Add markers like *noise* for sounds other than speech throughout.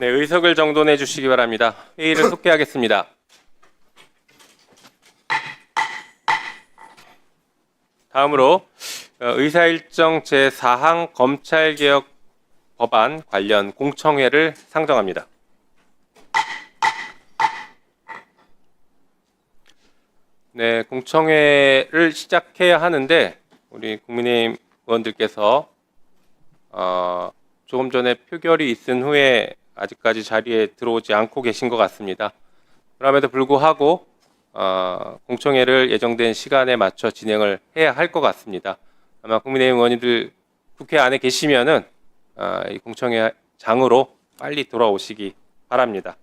네, 의석을 정돈해 주시기 바랍니다. 회의를 *laughs* 속개하겠습니다. 다음으로 어, 의사일정 제4항 검찰개혁 법안 관련 공청회를 상정합니다. 네, 공청회를 시작해야 하는데 우리 국민의힘 의원들께서 어, 조금 전에 표결이 있은 후에 아직까지 자리에 들어오지 않고 계신 것 같습니다. 그럼에도 불구하고 어, 공청회를 예정된 시간에 맞춰 진행을 해야 할 것 같습니다. 아마 국민의힘 의원님들 국회 안에 계시면은 어, 이 공청회 장으로 빨리 돌아오시기 바랍니다.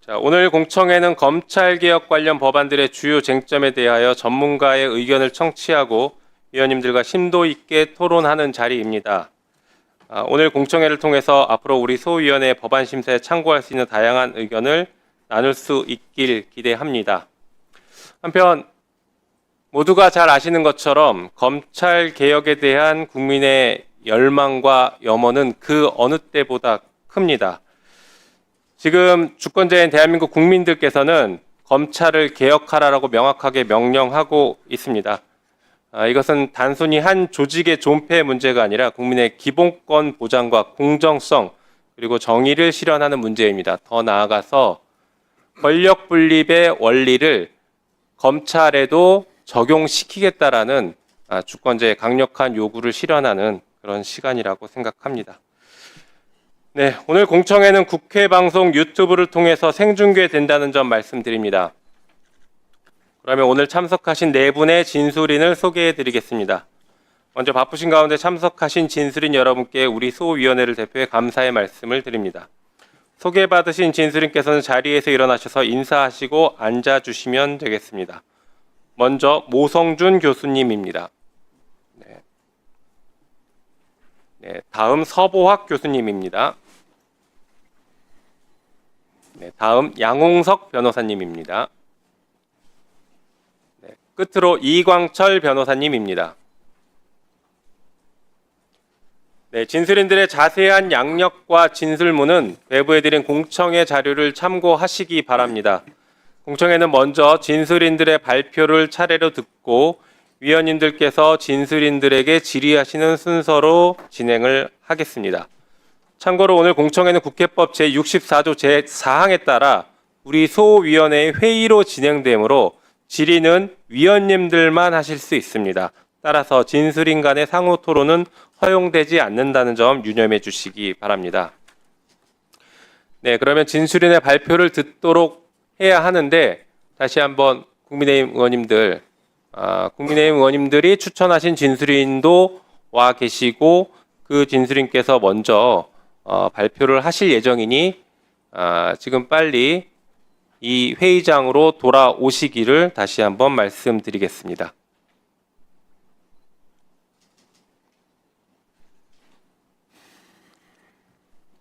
자, 오늘 공청회는 검찰 개혁 관련 법안들의 주요 쟁점에 대하여 전문가의 의견을 청취하고 위원님들과 심도 있게 토론하는 자리입니다. 아, 오늘 공청회를 통해서 앞으로 우리 소위원회 법안 심사에 참고할 수 있는 다양한 의견을 나눌 수 있길 기대합니다. 한편 모두가 잘 아시는 것처럼 검찰 개혁에 대한 국민의 열망과 염원은 그 어느 때보다 큽니다. 지금 주권자인 대한민국 국민들께서는 검찰을 개혁하라라고 명확하게 명령하고 있습니다. 아, 이것은 단순히 한 조직의 존폐 문제가 아니라 국민의 기본권 보장과 공정성 그리고 정의를 실현하는 문제입니다. 더 나아가서 권력 분립의 원리를 검찰에도 적용시키겠다라는 아, 주권자의 강력한 요구를 실현하는 그런 시간이라고 생각합니다. 네, 오늘 공청회는 국회 방송 유튜브를 통해서 생중계된다는 점 말씀드립니다. 그러면 오늘 참석하신 네 분의 진술인을 소개해 드리겠습니다. 먼저 바쁘신 가운데 참석하신 진술인 여러분께 우리 소위원회를 대표해 감사의 말씀을 드립니다. 소개받으신 진술인께서는 자리에서 일어나셔서 인사하시고 앉아주시면 되겠습니다. 먼저 모성준 교수님입니다. 네. 네, 다음 서보학 교수님입니다. 네, 다음 양홍석 변호사님입니다. 네, 끝으로 이광철 변호사님입니다. 네, 진술인들의 자세한 양력과 진술문은 외부해드린 공청회 자료를 참고하시기 바랍니다. 공청회는 먼저 진술인들의 발표를 차례로 듣고 위원님들께서 진술인들에게 질의하시는 순서로 진행을 하겠습니다. 참고로 오늘 공청회는 국회법 제64조 제4항에 따라 우리 소위원회의 회의로 진행되므로 질의는 위원님들만 하실 수 있습니다. 따라서 진술인 간의 상호 토론은 허용되지 않는다는 점 유념해 주시기 바랍니다. 네, 그러면 진술인의 발표를 듣도록 해야 하는데 다시 한번 국민의힘 의원님들, 아, 국민의힘 의원님들이 추천하신 진술인도 와 계시고 그 진술인께서 먼저 어, 발표를 하실 예정이니 아, 지금 빨리 이 회의장으로 돌아오시기를 다시 한번 말씀드리겠습니다.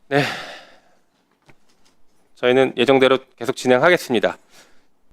네. 저희는 예정대로 계속 진행하겠습니다.